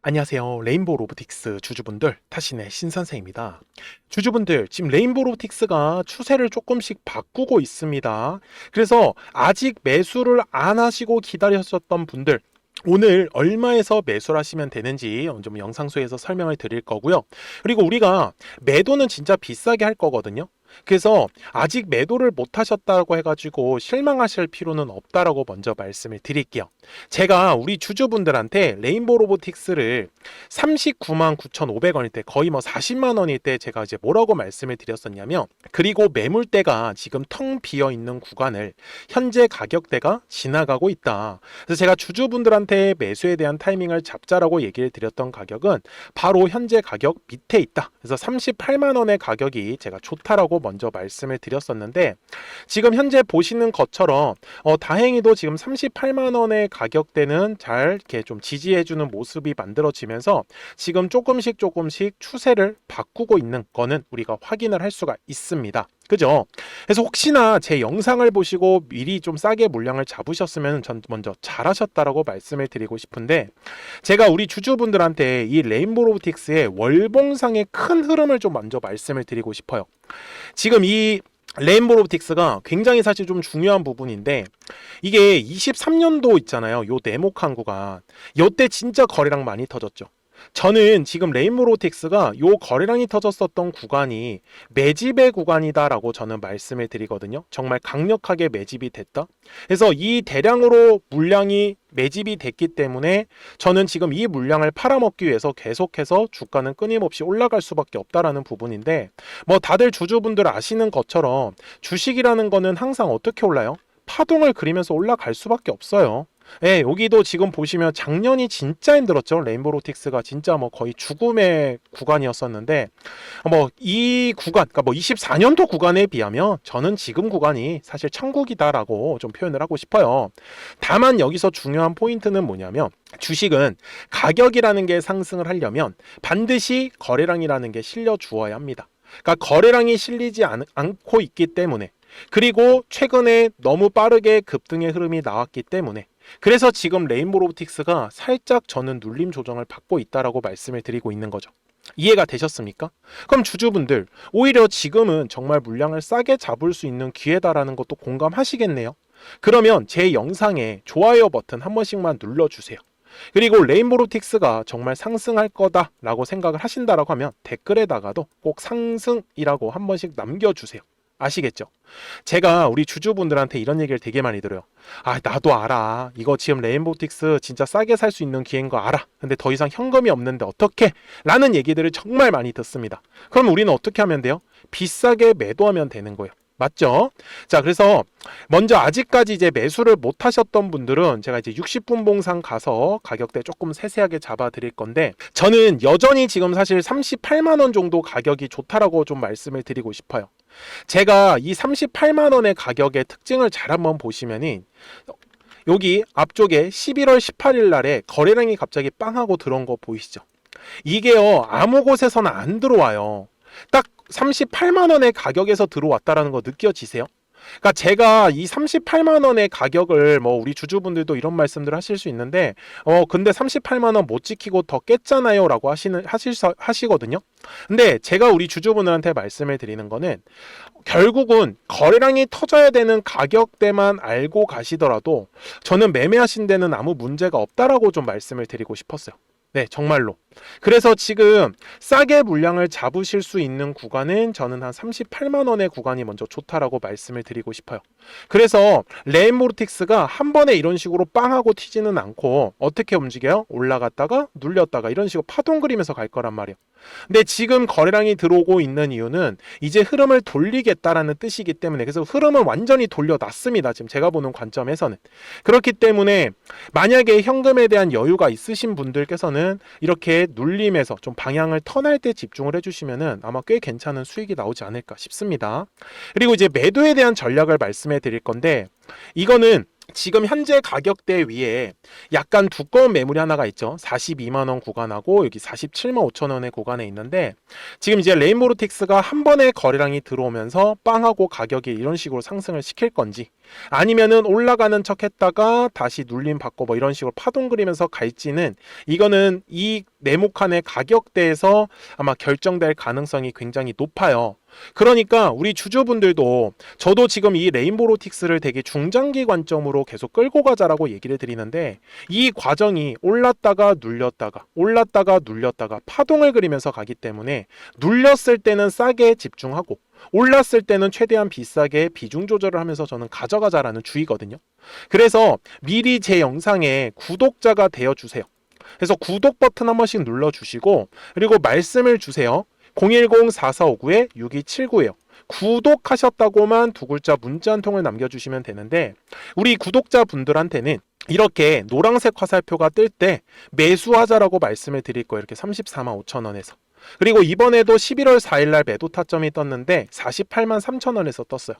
안녕하세요. 레인보우 로보틱스 주주분들, 타신의 신선생입니다. 주주분들, 지금 레인보우 로보틱스가 추세를 조금씩 바꾸고 있습니다. 그래서 아직 매수를 안 하시고 기다리셨던 분들, 오늘 얼마에서 매수를 하시면 되는지 좀 영상소에서 설명을 드릴 거고요. 그리고 우리가 매도는 진짜 비싸게 할 거거든요. 그래서 아직 매도를 못 하셨다고 해가지고 실망하실 필요는 없다라고 먼저 말씀을 드릴게요. 제가 우리 주주분들한테 레인보우 로보틱스를 39만 9,500원일 때 거의 뭐 40만 원일 때 제가 이제 뭐라고 말씀을 드렸었냐면 그리고 매물대가 지금 텅 비어 있는 구간을 현재 가격대가 지나가고 있다. 그래서 제가 주주분들한테 매수에 대한 타이밍을 잡자라고 얘기를 드렸던 가격은 바로 현재 가격 밑에 있다. 그래서 38만 원의 가격이 제가 좋다라고 먼저 말씀을 드렸었는데 지금 현재 보시는 것처럼 어, 다행히도 지금 38만 원의 가격대는 잘 이렇게 좀 지지해주는 모습이 만들어지면서 지금 조금씩 조금씩 추세를 바꾸고 있는 거는 우리가 확인을 할 수가 있습니다. 그죠? 그래서 혹시나 제 영상을 보시고 미리 좀 싸게 물량을 잡으셨으면 전 먼저 잘하셨다라고 말씀을 드리고 싶은데 제가 우리 주주분들한테 이 레인보우 로보틱스의 월봉상의 큰 흐름을 좀 먼저 말씀을 드리고 싶어요. 지금 이 레인보우 로보틱스가 굉장히 사실 좀 중요한 부분인데 이게 23년도 있잖아요. 요 네모 칸 구간. 요때 진짜 거래량 많이 터졌죠. 저는 지금 레인보우 로보틱스가 요 거래량이 터졌었던 구간이 매집의 구간이다라고 저는 말씀을 드리거든요. 정말 강력하게 매집이 됐다. 그래서 이 대량으로 물량이 매집이 됐기 때문에 저는 지금 이 물량을 팔아먹기 위해서 계속해서 주가는 끊임없이 올라갈 수밖에 없다라는 부분인데 뭐 다들 주주분들 아시는 것처럼 주식이라는 거는 항상 어떻게 올라요? 파동을 그리면서 올라갈 수밖에 없어요. 예, 여기도 지금 보시면 작년이 진짜 힘들었죠. 레인보우 로틱스가 진짜 뭐 거의 죽음의 구간이었었는데 뭐 이 구간, 그러니까 뭐 24년도 구간에 비하면 저는 지금 구간이 사실 천국이다라고 좀 표현을 하고 싶어요. 다만 여기서 중요한 포인트는 뭐냐면 주식은 가격이라는 게 상승을 하려면 반드시 거래량이라는 게 실려 주어야 합니다. 그러니까 거래량이 실리지 않, 않고 있기 때문에 그리고 최근에 너무 빠르게 급등의 흐름이 나왔기 때문에 그래서 지금 레인보우 로보틱스가 살짝 저는 눌림 조정을 받고 있다라고 말씀을 드리고 있는 거죠. 이해가 되셨습니까? 그럼 주주분들 오히려 지금은 정말 물량을 싸게 잡을 수 있는 기회다라는 것도 공감하시겠네요. 그러면 제 영상에 좋아요 버튼 한 번씩만 눌러주세요. 그리고 레인보로틱스가 정말 상승할 거다라고 생각을 하신다라고 하면 댓글에다가도 꼭 상승이라고 한 번씩 남겨주세요. 아시겠죠? 제가 우리 주주분들한테 이런 얘기를 되게 많이 들어요. 아, 나도 알아. 이거 지금 레인보틱스 진짜 싸게 살 수 있는 기회인 거 알아. 근데 더 이상 현금이 없는데 어떻게? 라는 얘기들을 정말 많이 듣습니다. 그럼 우리는 어떻게 하면 돼요? 비싸게 매도하면 되는 거예요. 맞죠? 자, 그래서 먼저 아직까지 이제 매수를 못 하셨던 분들은 제가 이제 60분 봉상 가서 가격대 조금 세세하게 잡아 드릴 건데 저는 여전히 지금 사실 38만 원 정도 가격이 좋다라고 좀 말씀을 드리고 싶어요. 제가 이 38만 원의 가격의 특징을 잘 한번 보시면은 여기 앞쪽에 11월 18일 날에 거래량이 갑자기 빵 하고 들어온 거 보이시죠? 이게요 아무 곳에서는 안 들어와요. 딱 38만 원의 가격에서 들어왔다라는 거 느껴지세요? 그러니까 제가 이 38만 원의 가격을 뭐 우리 주주분들도 이런 말씀들 하실 수 있는데 어 근데 38만 원 못 지키고 더 깼잖아요라고 하시는 하실 수- 하시거든요. 근데 제가 우리 주주분들한테 말씀을 드리는 거는 결국은 거래량이 터져야 되는 가격대만 알고 가시더라도 저는 매매하신 데는 아무 문제가 없다라고 좀 말씀을 드리고 싶었어요. 네, 정말로. 그래서 지금 싸게 물량을 잡으실 수 있는 구간은 저는 한 38만 원의 구간이 먼저 좋다라고 말씀을 드리고 싶어요. 그래서 레인모르틱스가 한 번에 이런 식으로 빵하고 튀지는 않고 어떻게 움직여요? 올라갔다가 눌렸다가 이런 식으로 파동 그리면서 갈 거란 말이에요. 근데 지금 거래량이 들어오고 있는 이유는 이제 흐름을 돌리겠다라는 뜻이기 때문에 그래서 흐름은 완전히 돌려놨습니다. 지금 제가 보는 관점에서는 그렇기 때문에 만약에 현금에 대한 여유가 있으신 분들께서는 이렇게 눌림에서 좀 방향을 턴할 때 집중을 해주시면은 아마 꽤 괜찮은 수익이 나오지 않을까 싶습니다. 그리고 이제 매도에 대한 전략을 말씀해 드릴 건데 이거는 지금 현재 가격대 위에 약간 두꺼운 매물이 하나가 있죠. 42만 원 구간하고 여기 47만 5천 원의 구간에 있는데 지금 이제 레인보로틱스가 한 번에 거래량이 들어오면서 빵하고 가격이 이런 식으로 상승을 시킬 건지 아니면은 올라가는 척 했다가 다시 눌림 받고 뭐 이런 식으로 파동 그리면서 갈지는 이거는 이 네모칸의 가격대에서 아마 결정될 가능성이 굉장히 높아요. 그러니까 우리 주주분들도 저도 지금 이 레인보로틱스를 되게 중장기 관점으로 계속 끌고 가자라고 얘기를 드리는데 이 과정이 올랐다가 눌렸다가 올랐다가 눌렸다가 파동을 그리면서 가기 때문에 눌렸을 때는 싸게 집중하고 올랐을 때는 최대한 비싸게 비중 조절을 하면서 저는 가져가자라는 주의거든요. 그래서 미리 제 영상에 구독자가 되어 주세요. 그래서 구독 버튼 한 번씩 눌러 주시고 그리고 말씀을 주세요. 010-4459-6279예요. 구독하셨다고만 두 글자 문자 한 통을 남겨주시면 되는데 우리 구독자분들한테는 이렇게 노란색 화살표가 뜰 때 매수하자라고 말씀을 드릴 거예요. 이렇게 34만 5천 원에서. 그리고 이번에도 11월 4일 날 매도 타점이 떴는데 48만 3천 원에서 떴어요.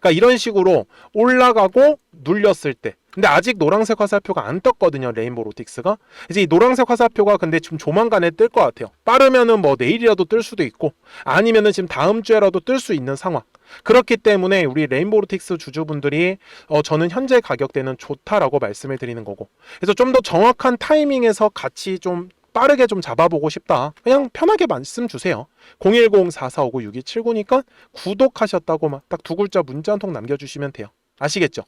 그러니까 이런 식으로 올라가고 눌렸을 때 근데 아직 노란색 화살표가 안 떴거든요 레인보우 로틱스가 이제 이 노란색 화살표가 근데 좀 조만간에 뜰 것 같아요 빠르면은 뭐 내일이라도 뜰 수도 있고 아니면은 지금 다음 주에라도 뜰 수 있는 상황 그렇기 때문에 우리 레인보우 로틱스 주주분들이 어 저는 현재 가격대는 좋다라고 말씀을 드리는 거고 그래서 좀 더 정확한 타이밍에서 같이 좀 빠르게 좀 잡아보고 싶다. 그냥 편하게 말씀 주세요. 010-4459-6279니까 구독하셨다고만 딱두 글자 문자 한 통 남겨주시면 돼요. 아시겠죠?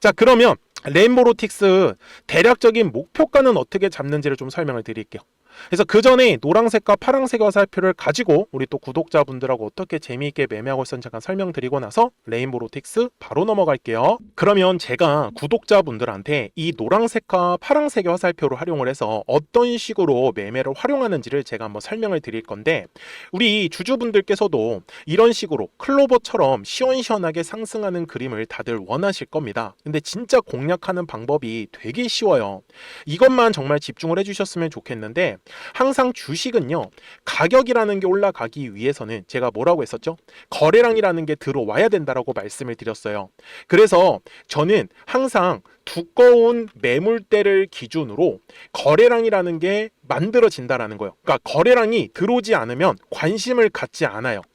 자, 그러면 레인보로틱스 대략적인 목표가는 어떻게 잡는지를 좀 설명을 드릴게요. 그래서 그 전에 노란색과 파란색 화살표를 가지고 우리 또 구독자분들하고 어떻게 재미있게 매매하고 있었는지 잠깐 설명드리고 나서 레인보로틱스 바로 넘어갈게요. 그러면 제가 구독자분들한테 이 노란색과 파란색의 화살표를 활용을 해서 어떤 식으로 매매를 활용하는지를 제가 한번 설명을 드릴 건데 우리 주주분들께서도 이런 식으로 클로버처럼 시원시원하게 상승하는 그림을 다들 원하실 겁니다. 근데 진짜 공략하는 방법이 되게 쉬워요. 이것만 정말 집중을 해주셨으면 좋겠는데 항상 주식은요 가격이라는 게 올라가기 위해서는 제가 뭐라고 했었죠 거래량이라는 게 들어와야 된다라고 말씀을 드렸어요 그래서 저는 항상 두꺼운 매물대를 기준으로 거래량이라는 게 만들어진다라는 거예요. 그러니까 거래량이 들어오지 않으면 관심을 갖지 않아요.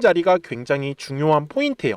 자리가 굉장히 중요한 포인트예요.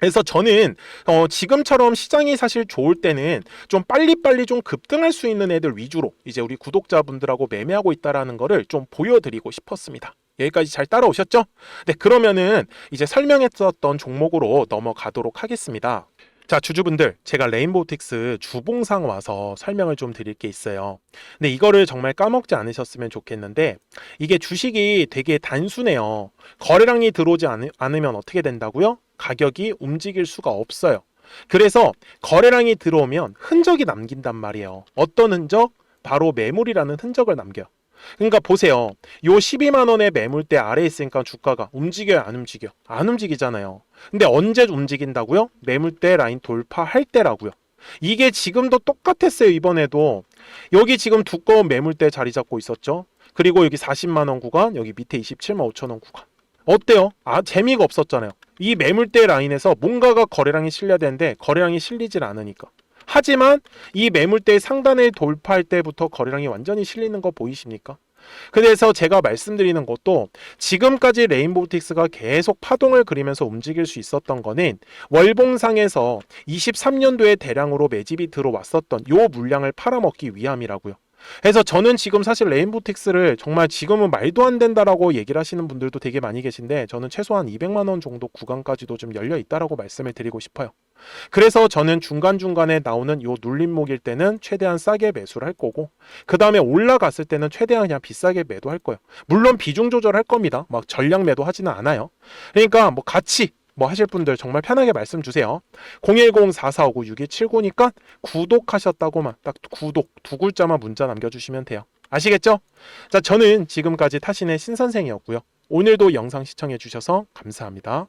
그래서 저는 어, 지금처럼 시장이 사실 좋을 때는 좀 빨리빨리 좀 급등할 수 있는 애들 위주로 이제 우리 구독자분들하고 매매하고 있다라는 거를 좀 보여드리고 싶었습니다. 여기까지 잘 따라오셨죠? 네, 그러면은 이제 설명했었던 종목으로 넘어가도록 하겠습니다. 자, 주주분들, 제가 레인보우틱스 주봉상 와서 설명을 좀 드릴 게 있어요. 근데 이거를 정말 까먹지 않으셨으면 좋겠는데, 이게 주식이 되게 단순해요. 거래량이 들어오지 않, 않으면 어떻게 된다고요? 가격이 움직일 수가 없어요. 그래서 거래량이 들어오면 흔적이 남긴단 말이에요. 어떤 흔적? 바로 매물이라는 흔적을 남겨요. 그러니까 보세요. 요 12만 원의 매물대 아래에 있으니까 주가가 움직여요, 안 움직여? 안 움직이잖아요. 근데 언제 움직인다고요? 매물대 라인 돌파할 때라고요. 이게 지금도 똑같았어요, 이번에도. 여기 지금 두꺼운 매물대 자리 잡고 있었죠. 그리고 여기 40만 원 구간, 여기 밑에 27만 5천 원 구간. 어때요? 아, 재미가 없었잖아요. 이 매물대 라인에서 뭔가가 거래량이 실려야 되는데 거래량이 실리질 않으니까. 하지만 이 매물대 상단을 돌파할 때부터 거래량이 완전히 실리는 거 보이십니까? 그래서 제가 말씀드리는 것도 지금까지 레인보우틱스가 계속 파동을 그리면서 움직일 수 있었던 거는 월봉상에서 23년도에 대량으로 매집이 들어왔었던 요 물량을 팔아먹기 위함이라고요. 그래서 저는 지금 사실 레인보틱스를 정말 지금은 말도 안 된다라고 얘기를 하시는 분들도 되게 많이 계신데 저는 최소한 200만 원 정도 구간까지도 좀 열려 있다라고 말씀을 드리고 싶어요. 그래서 저는 중간중간에 나오는 요 눌림목일 때는 최대한 싸게 매수를 할 거고 그 다음에 올라갔을 때는 최대한 그냥 비싸게 매도할 거예요. 물론 비중 조절할 겁니다. 막 전량 매도 하지는 않아요. 그러니까 뭐 같이 뭐 하실 분들 정말 편하게 말씀 주세요. 010-4459-6279니까 구독하셨다고만 딱 구독 두 글자만 문자 남겨주시면 돼요. 아시겠죠? 자, 저는 지금까지 타신의 신선생이었고요. 오늘도 영상 시청해 주셔서 감사합니다.